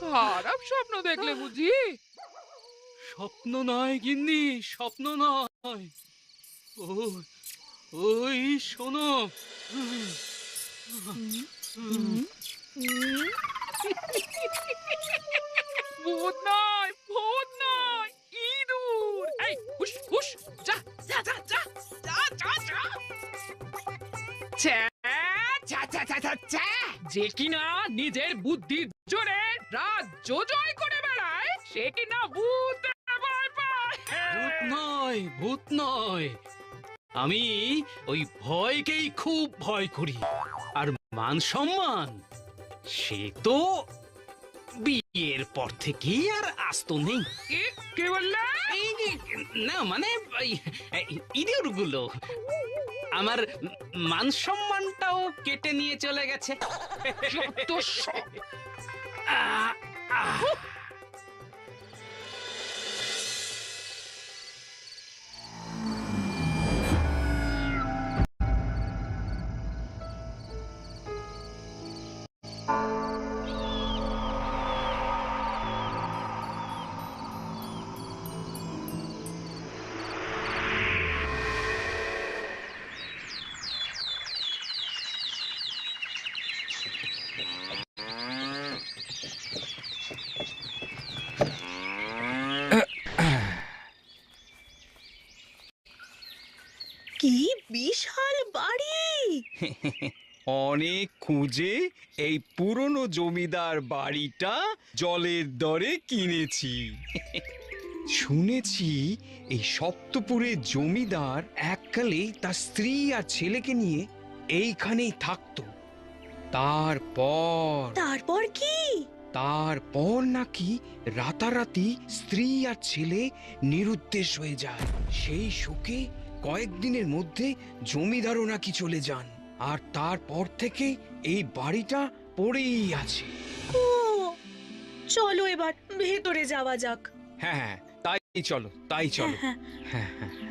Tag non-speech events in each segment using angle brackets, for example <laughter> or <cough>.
খারাপ স্বপ্ন দেখলে বুঝি? স্বপ্ন নয় গিন্নি স্বপ্ন নয়। ওই শোনো। নয় নয় যা কিনা নিজের বুদ্ধির জোরে রাজ্য জয় করে বেড়ায়, সে কিনা ভূত ভূত নয় ভূত নয়। আমি ওই ভয়কেই খুব ভয় করি। আর মান সম্মান সে তো বিয়ের পর থেকেই আর আসতো নেই। কি? কি এই যে, না মানে ইঁদুরগুলো আমার মান সম্মানটাও কেটে নিয়ে চলে গেছে। আহ, অনেক খুঁজে এই পুরনো জমিদার বাড়িটা জলের দরে কিনেছি। শুনেছি এই সপ্তপুরের জমিদার এককালে তার স্ত্রী আর ছেলেকে নিয়ে এইখানেই থাকতো। তারপর তারপর কি? তারপর নাকি রাতারাতি স্ত্রী আর ছেলে নিরুদ্দেশ হয়ে যায়। সেই শোকে কয়েকদিনের মধ্যে জমিদারও নাকি চলে যান। আর তারপর থেকে এই বাড়িটা পড়েই আছে। ও চলো এবার ভেতরে যাওয়া যাক। হ্যাঁ হ্যাঁ তাই চলো তাই চলো। হ্যাঁ, হ্যাঁ।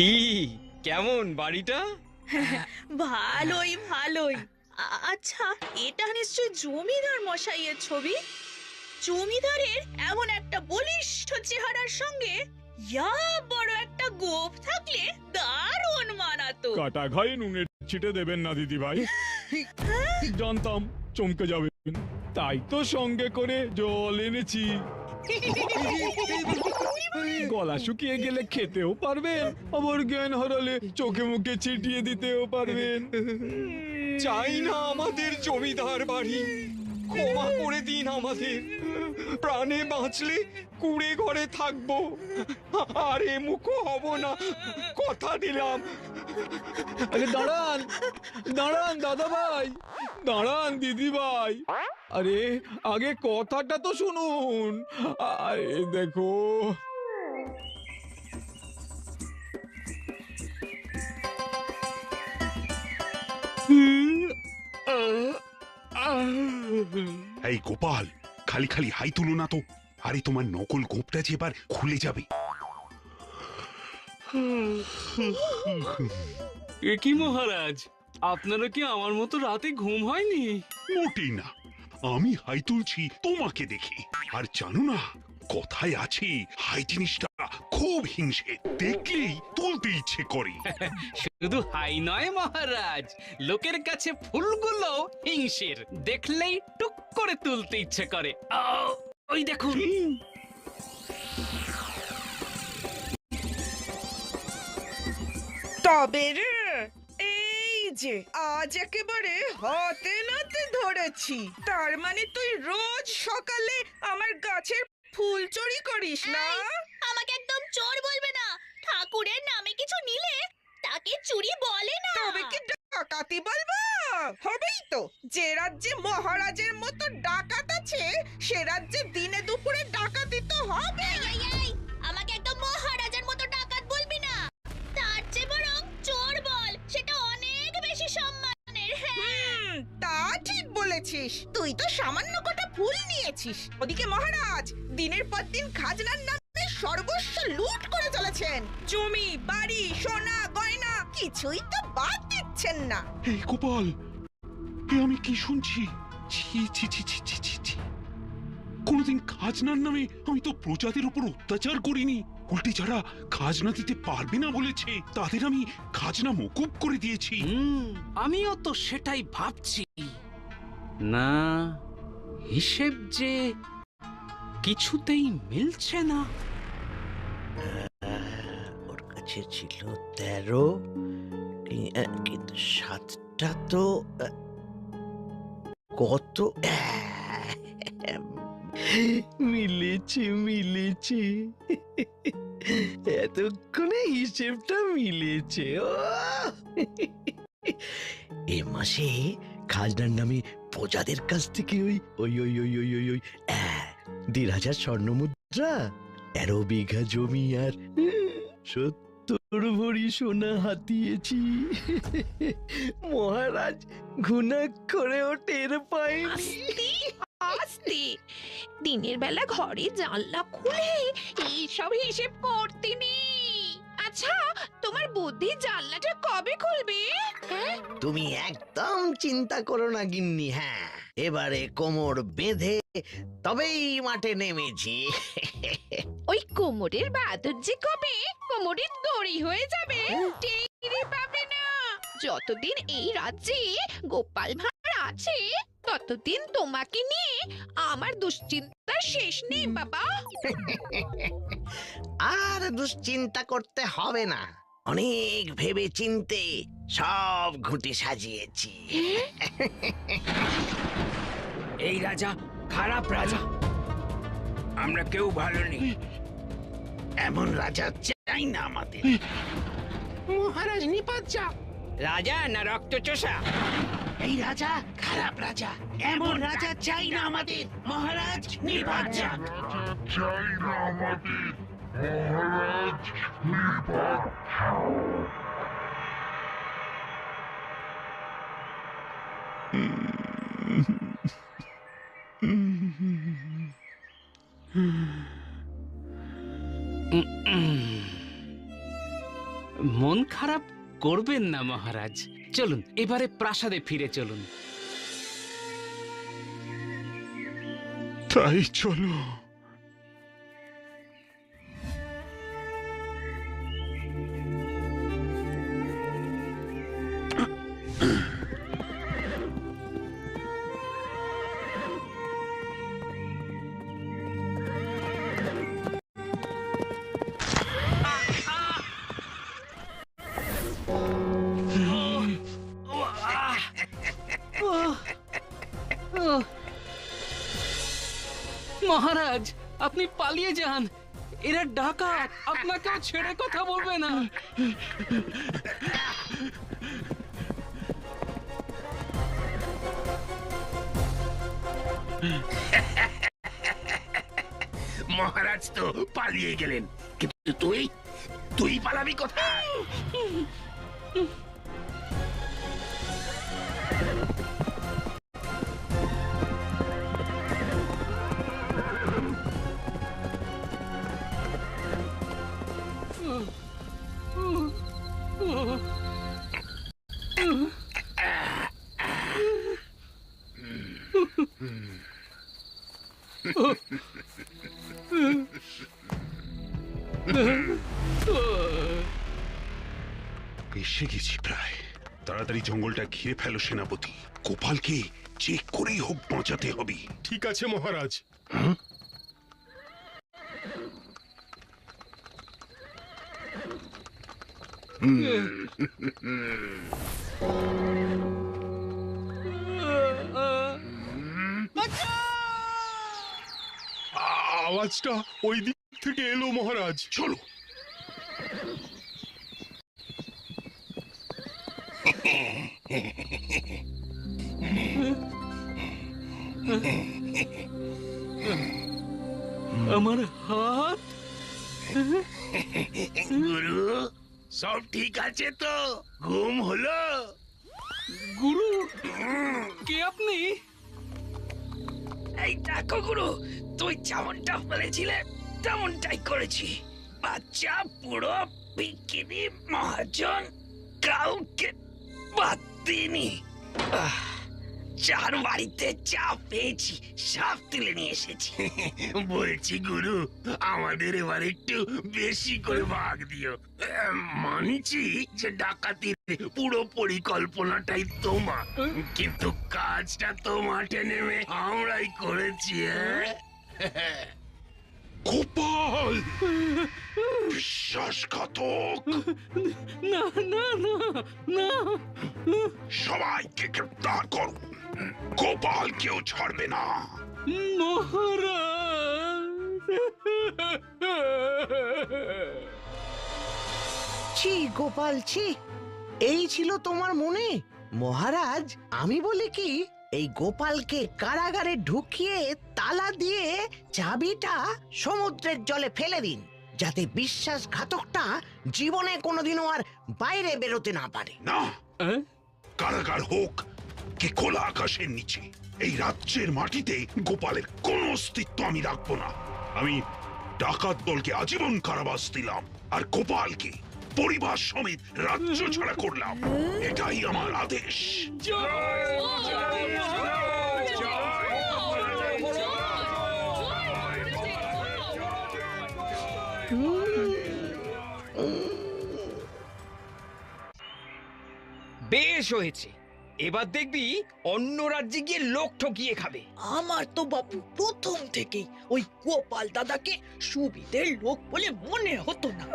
কি? কেমন বাড়িটা? ভালোই ভালোই। আ- আচ্ছা এটা নিশ্চয় জমিদার মশাইয়ের ছবি? জমিদারের এমন একটা বলিষ্ঠ চেহারার সঙ্গে ইয়া বড় একটা গোপ থাকলে দারুণ মানাতো। কাটা ঘায়ে নুনের ছিটে দেবেন না দিদি ভাই <laughs> জানতাম চমকে যাবেন। তাই তো সঙ্গে করে জল এনেছি। <laughs> গলা শুকিয়ে গেলে খেতেও পারবেন। আবার জ্ঞান হারালে চোখে মুখে ছিটিয়ে দিতেও পারবেন। চাই না আমাদের জমিদার বাড়ি। ক্ষমা করে দিন আমাদের। প্রাণে বাঁচলে কুড়ে ঘরে থাকব। আর মুখো হব না। কথা দিলাম। আরে দাঁড়ান দাঁড়ান দাদা ভাই দাঁড়ান দিদি ভাই আরে, আগে কথাটা তো শুনুন। আরে দেখো। গোপাল। খালি খালি হাই তুলো না তো। আরে তোমার নকল গোপটা যে এবার খুলে যাবে। এ কি মহারাজ? কি আমার মতো রাতে ঘুম হয়নি? মোটেই না। আমি হাই তুলছি তোমাকে দেখে। আর জানো না কথায় আছে হাই জিনিসটা খুব হিংসে। দেখলেই তুলতে ইচ্ছে করে। <laughs> শুধু হাই নয় মহারাজ লোকের কাছে ফুলগুলো হিংসের। দেখলেই টুক করে তুলতে ইচ্ছে করে। আও, ওই দেখুন। তবে রে এই যে আজ একেবারে হাতে নাতে ধরেছি। তার মানে তুই রোজ সকালে আমার গাছের ফুল চুরি করিস না? আমাকে একদম চোর বলবে না। ঠাকুরের নামে কিছু নিলে তাকে চুরি বলে না। তবে কি ডাকাতি বলব? হবেই তো। যে রাজ্যে মহারাজের মতো ডাকাত আছে সে রাজ্যে দিনে দুপুরে ডাকাতি তো হবে আমাকে একদম মহারাজার মতো ডাকাত বলবি না। তার চেয়ে বরং চোর বল সেটা অনেক বেশি সম্মানের হ্যাঁ। তা ঠিক বলেছিস। তুই তো সামান্য কটা ফুল নিয়েছিস। ওদিকে মহারাজ দিনের পর দিন খাজনার নামে সর্বস্ব লুট করে চলেছেন। জমি বাড়ি সোনা গয়না কিছুই তো বাদ দিচ্ছেন না। এই গোপাল এ আমি কি শুনছি? ছি ছি ছি ছি ছি ছি ছি। কোনোদিন খাজনার নামে আমি তো প্রজাদের উপর অত্যাচার করিনি। উল্টে যারা খাজনা দিতে পারবে না বলেছে তাদের আমি খাজনা মকুব করে দিয়েছি। আমিও তো সেটাই ভাবছি। না হিসেব যে কিছুতেই মিলছে না। ওর কাছে ছিল তেরো কিন্তু সাতটা তো কত? মিলেছে মিলেছে। এতক্ষণে হিসেবটা মিলেছে। এ মাসে খাজনার নামে প্রজাদের কাছ থেকে ওই ওই ওই ওই ওই ওই ওই দেড় হাজার স্বর্ণ মুদ্রা, তেরো বিঘা জমি আর সত্তর ভরি সোনা হাতিয়েছি। মহারাজ ঘুণাক্ষরেও টের পায়নি। আস্তে। দিনের বেলা ঘরে জানলা খুলে এইসব হিসেব করতে নেই। আচ্ছা তোমার বুদ্ধি জানলাটা কবে খুলবে? হ্যাঁ? তুমি একদম চিন্তা করো না গিন্নি। হ্যাঁ এবারে কোমর বেঁধে তবেই মাঠে নেমেছি। ওই কোমরের বাদর যে কবে কোমরের দড়ি হয়ে যাবে টেরি পাবে না। যতদিন এই রাজ্যে গোপাল ভাঁড় আছে ততদিন তোমাকে নিয়ে আমার দুশ্চিন্তার শেষ নেই বাবা। আর দুশ্চিন্তা করতে হবে না। অনেক ভেবে চিনতে সব ঘুঁটে সাজিয়েছি। এই রাজা খারাপ রাজা। আমরা কেউ ভালো নেই। এমন রাজা চাই না আমাদের। মহারাজ নিপাত যা রাজা না রক্ত চোষা এই রাজা খারাপ রাজা। এমন রাজা চাই না আমাদের। মহারাজ নির্বাচ যাক উম, মন খারাপ করবেন না মহারাজ। চলুন এবারে প্রাসাদে ফিরে চলুন। তাই চলো। মহারাজ, আপনি পালিয়ে যান। এরা ডাকাত আপনাকে ছেড়ে কথা বলবে না। মহারাজ তো পালিয়ে গেলেন। কিন্তু তুই তুই পালাবি কোথায়? ঘিরে ফেলো সেনাপতি গোপালকে চেক করেই হোক বাঁচাতে হবে ঠিক আছে মহারাজ আওয়াজটা ওই দিক থেকে এলো মহারাজ চলো আমার হাত? গুরু সব ঠিক আছে তো? ঘুম হলো? গুরু কে আপনি? এই দেখো গুরু তুই যেমনটা বলেছিলে তেমনটাই করেছি। বাচ্চা পুরো বিকিনি মহাজন কাউকে বাদ দিইনি। আহ, যার বাড়িতে চা পেয়েছি সব তুলে নিয়ে এসেছি। <laughs> বলছি গুরু আমাদের এবার একটু বেশি করে ভাগ দিও। মানছি যে ডাকাতির পুরো পরিকল্পনাটাই তোমার। কিন্তু কাজটা তো মাঠে নেমে আমরাই করেছি হ্যাঁ? গোপাল! বিশ্বাসঘাতক! না না না না। সবাইকে গ্রেপ্তার করো। গোপাল কেউ ছাড়বে না। মহারাজ! ছি গোপাল ছি। এই ছিল তোমার মনে? মহারাজ আমি বলি কি এই গোপালকে কারাগারে ঢুকিয়ে তালা দিয়ে চাবিটা সমুদ্রের জলে ফেলে দিন যাতে বিশ্বাসঘাতকটা জীবনে কোনোদিনও আর বাইরে বেরোতে না পারে। না কারাগার হোক কি খোলা আকাশের নিচে, এই রাজ্যের মাটিতে গোপালের কোনো অস্তিত্ব আমি রাখব না। আমি ডাকাত দলকে আজীবন কারাবাস দিলাম, আর গোপালকে পরিবার সমেত রাজ্য ছাড়া করলাম। এটাই আমার আদেশ। বেশ হয়েছে। এবার দেখবি অন্য রাজ্যে গিয়ে লোক ঠকিয়ে খাবে। আমার তো বাপু প্রথম থেকেই ওই গোপাল দাদাকে সুবিধের লোক বলে মনে হতো না।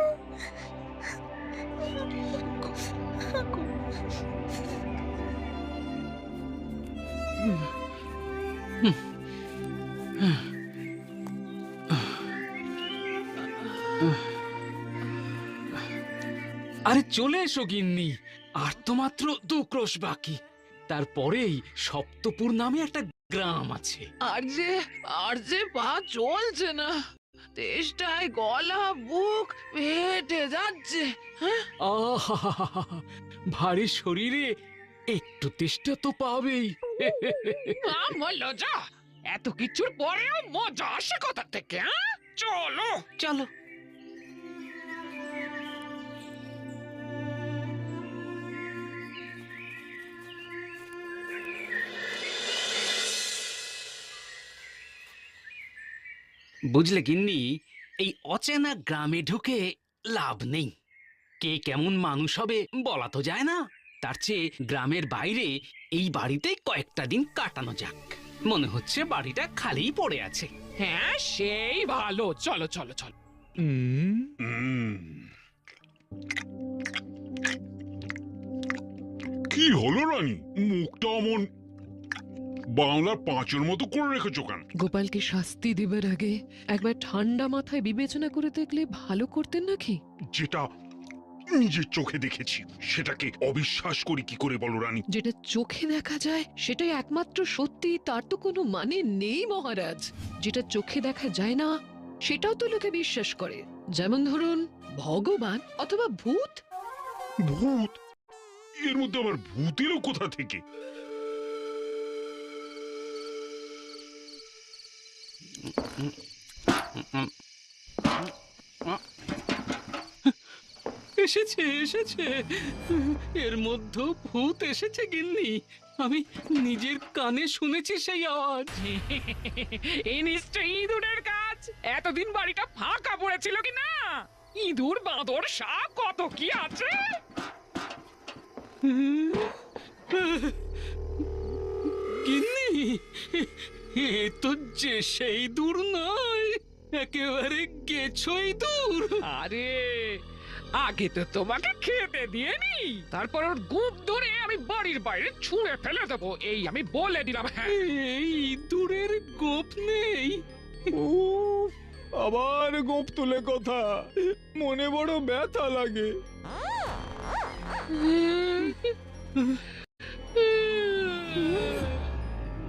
আরে চলে এসো গিন্নি আর তো মাত্র দু ক্রোশ বাকি। তারপরেই সপ্তপুর নামে একটা গ্রাম আছে। আর যে আর যে পা চলছে না তেষ্টায় গলা বুক ফেটে যাচ্ছে আহা ভারী শরীরে একটু তেষ্টা তো পাবেই। বলল যা এত কিছুর পরেও মজা আসে কথা থেকে হ্যাঁ? চলো। চলো। বুঝলে গিন্নি, এই অচেনা গ্রামে ঢুকে লাভ নেই। কে কেমন মানুষ হবে বলা তো যায় না। তার চেয়ে গ্রামের বাইরে এই বাড়িতে কয়েকটা দিন কাটানো যাক। মনে হচ্ছে বাড়িটা খালিই পড়ে আছে। হ্যাঁ সেই ভালো। চলো চলো চলো। কি হলো রানী? মুখটা অমন বাংলার পাঁচের মতো করে রেখেছো কেন? গোপালকে শাস্তি দেবার আগে একবার ঠান্ডা মাথায় বিবেচনা করে দেখলে ভালো করতেন নাকি? যেটা নিজের চোখে দেখেছি সেটাকে অবিশ্বাস করি কি করে বলো রানী? যেটা চোখে দেখা যায় সেটাই একমাত্র সত্যি তার তো কোনো মানে নেই মহারাজ। যেটা চোখে দেখা যায় না সেটাও তো লোকে বিশ্বাস করে। যেমন ধরুন ভগবান অথবা ভূত। ভূত? এর মধ্যে আবার ভূত এলো কোথা থেকে? এসেছে এসেছে। এর মধ্যে ভূত এসেছে গিন্নি। আমি নিজের কানে শুনেছি সেই আওয়াজ। <laughs> এই নিশ্চয়ই ইঁদুরের কাজ এতদিন বাড়িটা ফাঁকা পড়েছিল কি না? ইঁদুর বাঁদর সাপ কত কি আছে? গিন্নি এ তো যে সেই দূর নয় একেবারে গেছই দূর। আরে আগে তো তোমাকে খেতে দিয়ে নি তারপর ওর গুপ ধরে আমি বাড়ির বাইরে ছুঁড়ে ফেলে দেবো এই আমি বলে দিলাম হ্যাঁ। এই দূরের গোপ নেই। উফ, আবার গোপ তুলে কথা মনে বড় ব্যথা লাগে। <laughs>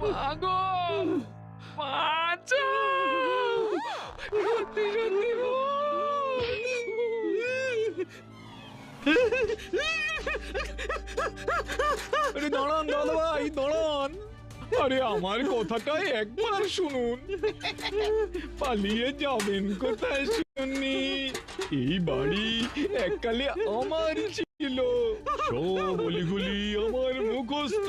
মাগো সত্যি সত্যি দাঁড়ান দাদা ভাই, দাঁড়ান। আরে আমার কথাটা একবার শুনুন। পালিয়ে যাবেন কোথায় শুনি? এই বাড়ি এককালে আমার ছিল। সব অলিগুলি আমার মুখস্থ।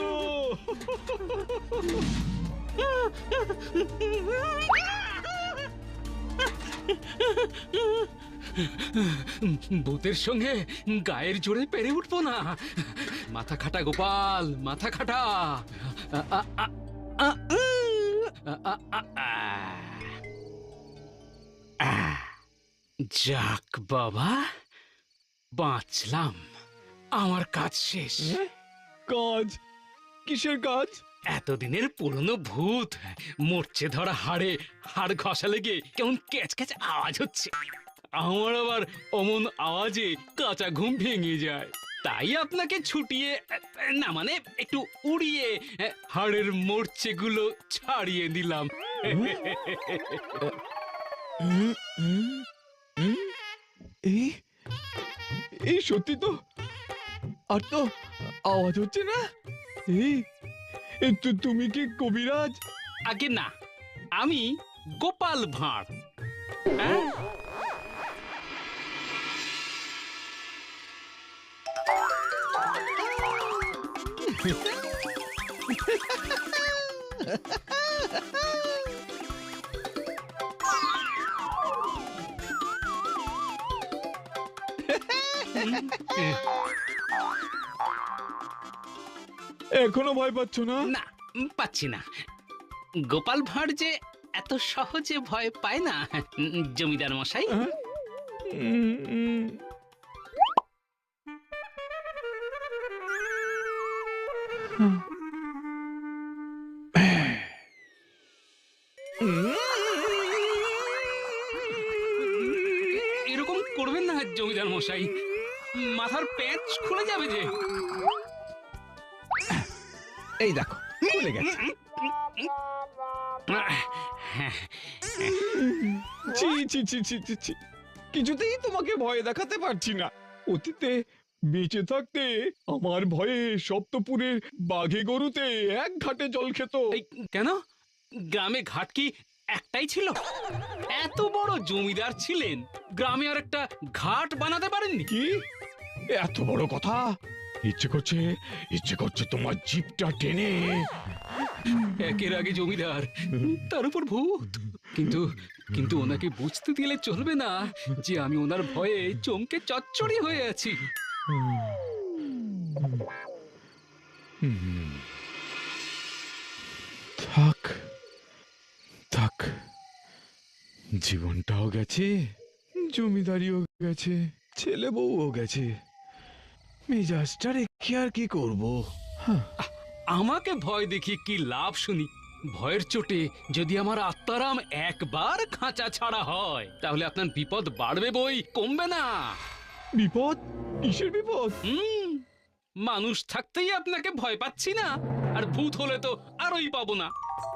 ভূতের সঙ্গে গায়ের জোরে পেরে উঠবো না। মাথা খাটা, গোপাল, মাথা খাটা। যাক বাবা, বাঁচলাম। আমার কাজ শেষ। কাজ? কিসের কাজ এতদিনের পুরনো ভূত। মরচে ধরা হাড়ে। হাড় ঘষা লেগে কেমন ক্যাচ ক্যাচ আওয়াজ হচ্ছে। আমার আবার অমন আওয়াজে কাঁচা ঘুম ভেঙে যায়। তাই আপনাকে ছুটিয়ে না মানে একটু উড়িয়ে হাড়ের মোর্চেগুলো ছাড়িয়ে দিলাম। এই সত্যি তো? আর তো আওয়াজ হচ্ছে না? এই এ, তু- তুমি কি কবিরাজ আগে না আমি গোপাল ভাঁড় হ্যাঁ? <laughs> এখনও ভয় পাচ্ছ না? না পাচ্ছি না। গোপাল ভাঁড় যে এত সহজে ভয় পায় না জমিদার মশাই? হ্যাঁ? এরকম করবেন না জমিদার মশাই। মাথার প্যাঁচ খুলে যাবে যে। এই দেখো খুলে গেছে। ছি ছি ছি ছি ছি ছি। কিছুতেই তোমাকে ভয় দেখাতে পারছি না। অতীতে বেঁচে থাকতে আমার ভয়ে সপ্তপুরের বাঘে গরুতে এক ঘাটে জল খেত। এই কেন? গ্রামে ঘাট কি একটাই ছিল? এত বড় জমিদার ছিলেন গ্রামে আর একটা ঘাট বানাতে পারেননি? কি? এত বড় কথা? ইচ্ছে করছে ইচ্ছে করছে তোমার জিপটা টেনে। একের আগে জমিদার তার উপর ভূত। কিন্তু কিন্তু ওনাকে বুঝতে দিলে চলবে না যে আমি ওনার ভয়ে চমকে চচ্চড়ি হয়ে আছি। থাক থাক জীবনটাও গেছে জমিদারিও গেছে ছেলে বউও গেছে। মেজাজটা রেখে আর কি করব? আমাকে ভয় দেখি কি লাভ শুনি? ভয়ের চোটে যদি আমার আত্মারাম একবার খাঁচা ছাড়া হয় তাহলে আপনার বিপদ বাড়বে বই কমবে না। বিপদ? কিসের বিপদ? হুম মানুষ থাকতেই আপনাকে ভয় পাচ্ছি না। আর ভূত হলে তো আরোই পাবো না।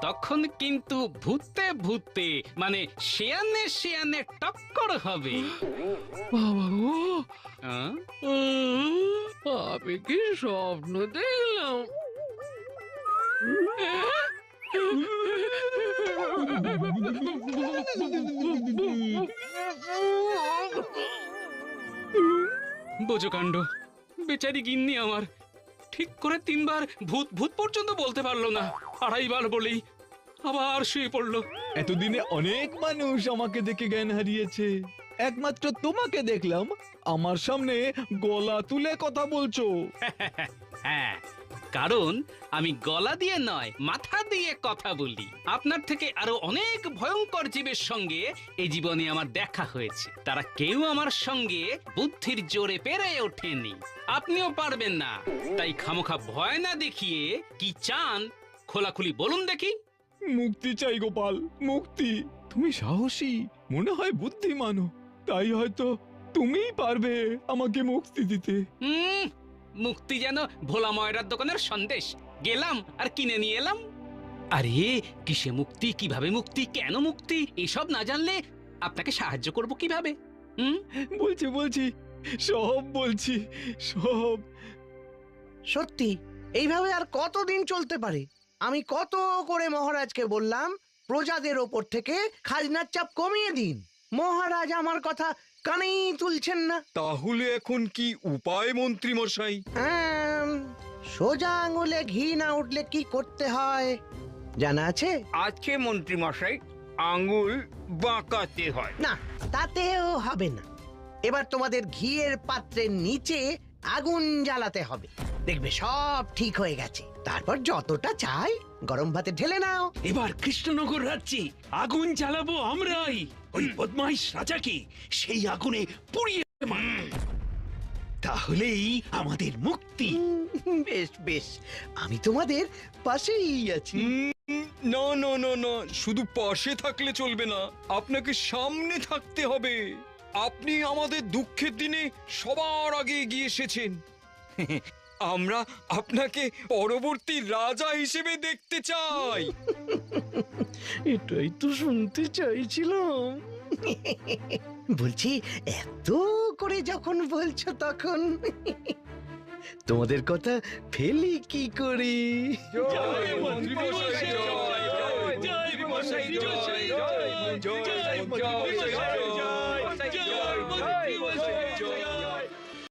তখন কিন্তু ভূতে ভূতে মানে শেয়ানে শেয়ানে টক্কর হবে। আমি কি স্বপ্ন দেখলাম? বোঝো কাণ্ড বেচারি গিন্নি আমার। ঠিক করে তিনবার ভূত ভূত পর্যন্ত বলতে পারল না। আড়াইবার বলেই আবার শুয়ে পড়ল। এতদিনে অনেক মানুষ আমাকে দেখে জ্ঞান হারিয়েছে। একমাত্র তোমাকে দেখলাম। আমার সামনে গলা তুলে কথা বলছো। হ্যাঁ কারণ আমি গলা দিয়ে নয় মাথা দিয়ে কথা বলি। আপনার থেকে আরও অনেক ভয়ঙ্কর জীবের সঙ্গে এই জীবনে আমার দেখা হয়েছে। তারা কেউ আমার সঙ্গে বুদ্ধির জোরে পেরে ওঠেনি। আপনিও পারবেন না। তাই খামোখা ভয় না দেখিয়ে কি চান খোলাখুলি বলুন দেখি। মুক্তি চাই গোপাল মুক্তি। তুমি সাহসী মনে হয় বুদ্ধিমানও। তাই হয়তো তুমিই পারবে আমাকে মুক্তি দিতে। মুক্তি যেন ভোলা ময়রার দোকানের সন্দেশ। গেলাম আর কিনে নিয়ে এলাম। আরে কিসে মুক্তি? কীভাবে মুক্তি? কেন মুক্তি? এসব না জানলে আপনাকে সাহায্য করব কীভাবে? হুম? বলছি বলছি সব বলছি সব। সত্যি এইভাবে আর কতদিন চলতে পারে? আমি কত করে মহারাজকে বললাম প্রজাদের ওপর থেকে খাজনার চাপ কমিয়ে দিন। মহারাজ আমার কথা কানেই তুলছেন না। তাহলে এখন কি উপায় মন্ত্রী মশাই আম, সোজা আঙুলে ঘি না উঠলে কি করতে হয়? জানা আছে? আছে মন্ত্রী মশাই আঙ্গুল বাঁকাতে হয়। না তাতেও হবে না। এবার তোমাদের ঘিয়ের পাত্রের নিচে আগুন জ্বালাতে হবে। দেখবে সব ঠিক হয়ে গেছে। তারপর যতটা চাই গরম ভাতে ঢেলে নাও। এবার কৃষ্ণনগর রাজ্যে আগুন জ্বালাবো আমরাই। ওই বদমাইশ রাজাকে সেই আগুনে পুড়িয়ে। তাহলেই আমাদের মুক্তি। বেশ বেশ। আমি তোমাদের পাশেই আছি। না না না না। শুধু পাশে থাকলে চলবে না আপনাকে সামনে থাকতে হবে। আপনি আমাদের দুঃখের দিনে সবার আগে এগিয়ে এসেছেন। আমরা আপনাকে পরবর্তী রাজা হিসেবে দেখতে চাই। এটাই তো শুনতে চাইছিলাম। বলছি এত করে যখন বলছো তখন। তোমাদের কথা ফেলি কি করে? জয় মন্ত্রী মশাই, জয়, জয়, জয় মন্ত্রী মশাই, জয়, জয়, জয়, জয়, জয়, জয়,